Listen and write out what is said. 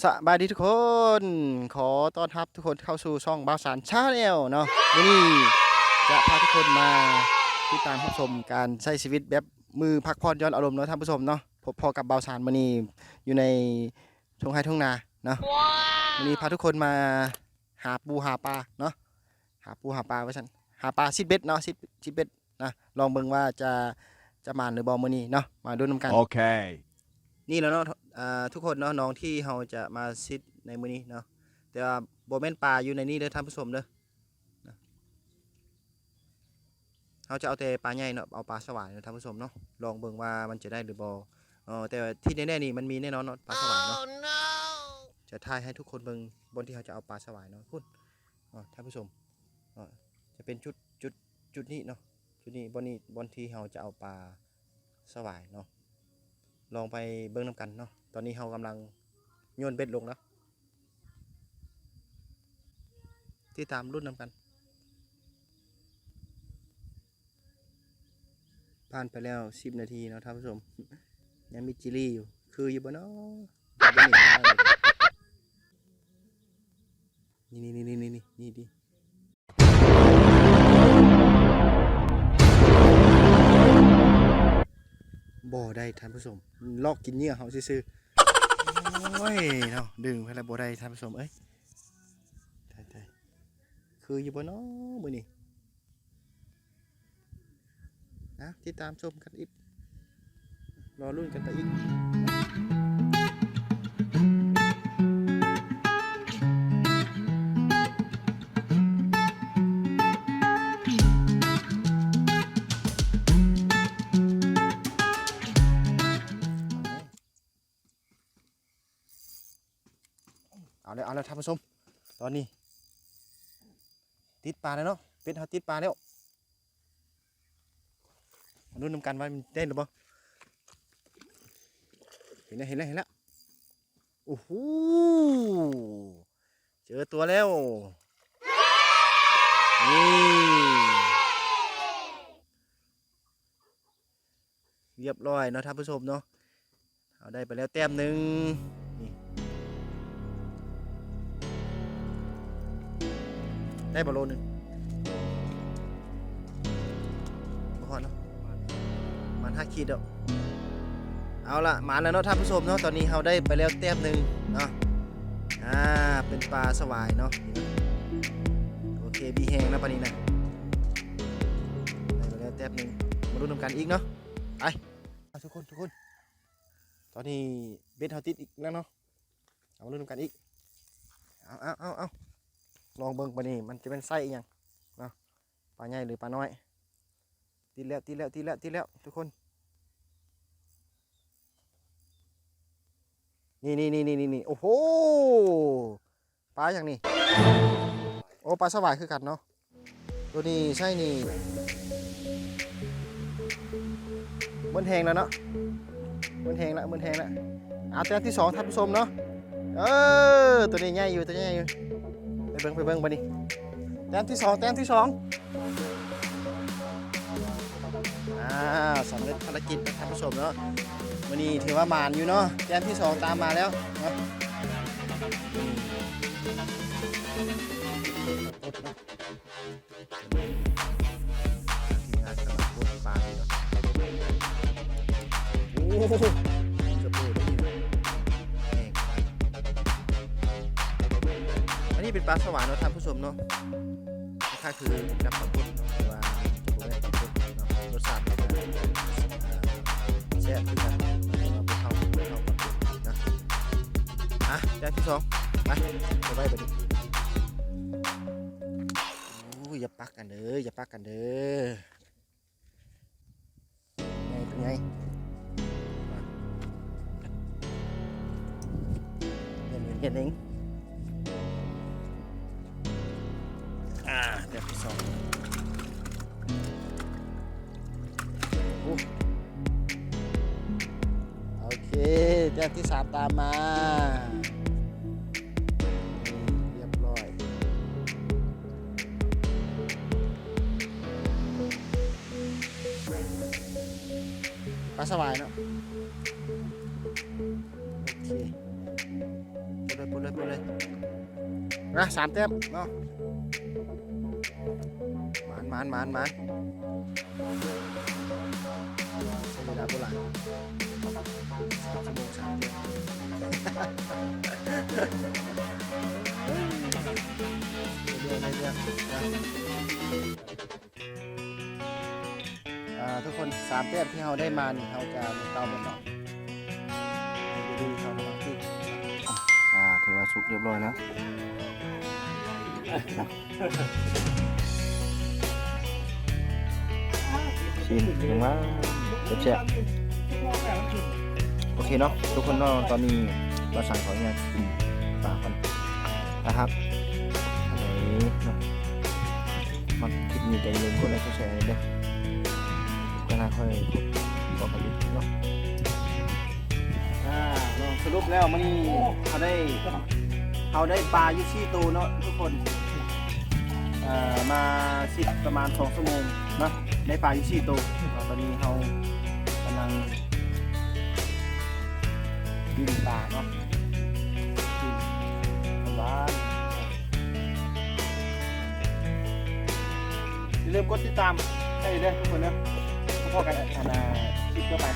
สบายดีทุกคน ขอต้อนรับทุกคนเข้าสู่ช่องบ้าวสารชาแนลเนาะวันนี้จะพาทุกคนมาติดตามรับชมการใช้ชีวิตแบบมือพักผ่อนย้อนอารมณ์เนาะท่านผู้ชมเนาะพบพอกับบ้าวสารวันนี้อยู่ในทุ่งไร่ทุ่งนาเนาะวันนี้พาทุกคนมาหาปูหาปลาเนาะหาปูหาปลาไว้สันหาปลาซิดเบ็ดเนาะซิดซิดเบ็ดนะลองเบิ่งว่าจะจะมานหรือบอมื้อนี้เนาะมาดูน้ำกัน Okay. นี่แล้วเนาะอ่า ทุกคนเนาะน้องที่เราจะมาซิดในมื้อนี้เนาะแต่ว่าบ่แม่นปลาอยู่ในนี้เด้อท่านผู้ชมเด้อนะเราจะเอาแต่ปลาใหญ่เนาะเอาปลาสวายเนาะท่านผู้ชมเนาะลองเบิ่งว่ามันจะได้หรือบ่เออแต่ว่าที่แน่ๆนี่มันมีแน่นอนเนาะปลาสวายเนาะจะถ่ายให้ทุกคนเบิ่งบนที่เขาจะเอาปลาสวายเนาะพุ่นอ๋อท่านผู้ชมอ๋อจะเป็นจุดจุดจุดนี้เนาะจุดนี้บนนี้บนที่เราจะเอาปลาสวายเนาะลองไปเบิ้งน้ำกันเนาะ ตอนนี้เรากำลังโยนเบ็ดลงแล้ว ที่ตามรุ่นน้ำกัน ผ่านไปแล้วสิบนาทีนะท่านผู้ชม ยังมีจิลี่อยู่ คืออยู่บนเนาะนี่นี่นี่นี่นี่นี่ดิบ่ได้ท่านผู้ชม ลอกกินเหยื่อเขาซื่อๆ โอ้ยเนาะดึงไปแล้วบ่ได้ท่านผู้ชมเอ้ยตายตายคืออยู่บนเนาะมือนี่นะติดตามชมกันอีกรอรุ่นกันไปอีก เอาเลยเอาเลยท่านผู้ชม ตอนนี้ ติดปลาแล้วเนาะเป็ดเขาติดปลาแล้วมาดูนำกันว่ามันได้นหรือเปล่าเห็นแล้วเห็นแล้วเห็นแล้วโอ้โหเจอตัวแล้วนี่เรียบร้อยเนาะท่านผู้ชมเนาะเอาได้ไปแล้วแต้มหนึ่ง ได้บอลโลหนึงบอดเนาะมันห้าขีดแล้วเอาละมาแล้วเนาะท่านผู้ชมเนาะตอนนี้เราได้ไปแล้วแต้มหนึ่งเนาะอ่าเป็นปลาสวายเนาะโอเคบีแหงนะปานี้นะได้ไปแล้วแต้มหนึ่งมาดูนำกันอีกเนาะไปทุกคนทุกคน ตอนนี้เบ็ดเขาติดอีกแล้วเนาะเอามาดูนำกันอีกเอาเอาเอาเอา ลองเบิ่งปลานี่มันจะเป็นไส้อีหยังเนาะปลาใหญ่หรือปลาน้อยติดแล้วติดแล้วติดแล้วติดแล้วทุกคนนี่นี่นี่นี่นี่นี่โอ้โหปลาอย่างนี้โอ้ปลาสวายคือกันเนาะตัวนี้ใช่นี่มันแหงแล้วเนาะมันแหงแล้วมันแหงแล้วเอาตัวที่สองท่านผู้ชมเนาะเออตัวนี้ใหญ่อยู่ตัวนี้ใหญ่อยู่ ไปเบิ้งไปเบิ้งไปนี่แต้มที่สองแต้มที่สองอ่าสำเร็จภารกิจนะท่านผู้ชมเนาะวันนี้ถือว่ามานอยู่เนาะแต้มที่สองตามมาแล้วเนาะทีมงานกำลังพูดปลาอยู่เนาะโอ้ นนี้เป็นปลาสวายเนาะท่านผู้ชมเนาะค่าคือน้ำปลาพุดเนาะหรือว่าจะบอกว่าปลาพุดเนาะรสชาติมันจะแซ่บขึ้นกันเราไปเข้าไปเข้าปลาพุดนะอะแต้มที่สองไปเอาไว้แบบนี้โอ้ยอย่าปักกันเด้ออย่าปักกันเด้อไงเป็นไงมาเห็นเห็นเอง เคเดี๋ยวที่สามตามมาเรียบร้อยปลาสวายเนาะโอเคพูดเลยพูดเลยนะสามแต้มเนาะหมานหมานหมานหมานใช้เวลาโบราณส เรื่อยๆเรื่อยอ่าทุกคนสามแต้มที่เราได้มานี่เราจะเตาบนนาะเดี๋ยวดูเขากำลังขึ้นอ่าถือว่าสุกเรียบร้อยแล้วชิมถึงว่าเจ็บๆโอเคเนาะทุกคนเนาะตอนนี้ เราสั่งของเนี่ยกินปลากันนะครับอันนี้เนาะมันคลิปนี้ใจเย็นกดไลค์กดแชร์เลยเด้อก็น่าค่อยพบอกันอีกเนาะอ่าเนาะสรุปแล้วมันเขาได้เขาได้ปลายูซี่ตูเนาะทุกคนมาสิบประมาณสองชั่วโมงนะได้ปลายูซี่ตูตอนนี้เขากำลัง ดินปลาเนาะดินบ้านอย่าลืมกดติดตามให้ด้วยทุกคนนะพอกันอันนาคลิปก็ไป